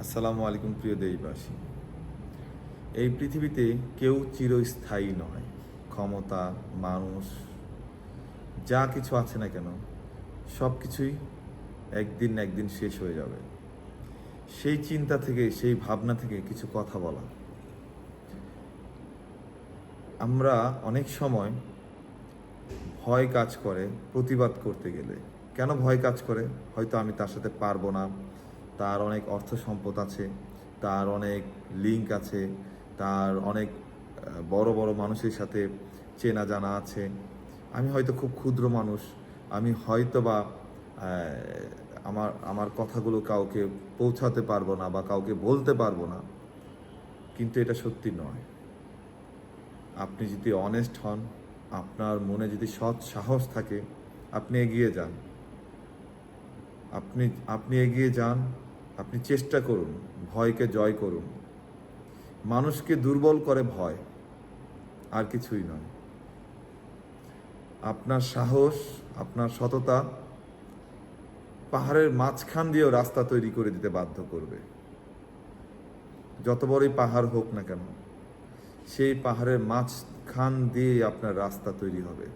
আসসালামু আলাইকুম প্রিয় দেশবাসী। এই পৃথিবীতে কেউ চিরস্থায়ী নয়। ক্ষমতা, মানুষ, যা কিছু আছে না কেন, সব কিছুই একদিন একদিন শেষ হয়ে যাবে। সেই চিন্তা থেকে, সেই ভাবনা থেকে কিছু কথা বলা। আমরা অনেক সময় ভয় কাজ করে, প্রতিবাদ করতে গেলে। কেন ভয় কাজ করে? হয়তো আমি তার সাথে পারব না। তার অনেক অর্থ সম্পদ আছে, তার অনেক লিঙ্ক আছে, তার অনেক বড় বড় মানুষের সাথে চেনা জানা আছে। আমি হয়তো খুব ক্ষুদ্র মানুষ, আমি হয়তো বা আমার আমার কথাগুলো কাউকে পৌঁছাতে পারব না বা কাউকে বলতে পারব না, কিন্তু এটা সত্যি নয়। আপনি যদি অনেস্ট হন, আপনার মনে যদি সৎ সাহস থাকে, আপনি এগিয়ে যান। আপনি আপনি এগিয়ে যান আপনি চেষ্টা করুন, ভয়কে জয় করুন। মানুষকে দুর্বল করে ভয়, আর কিছুই নয়। আপনার সাহস, আপনার সততা পাহাড়ের মাঝখান দিয়েও রাস্তা তৈরি করে দিতে বাধ্য করবে। যত বড়ই পাহাড় হোক না কেন, সেই পাহাড়ের মাঝখান দিয়ে আপনার রাস্তা তৈরি হবে।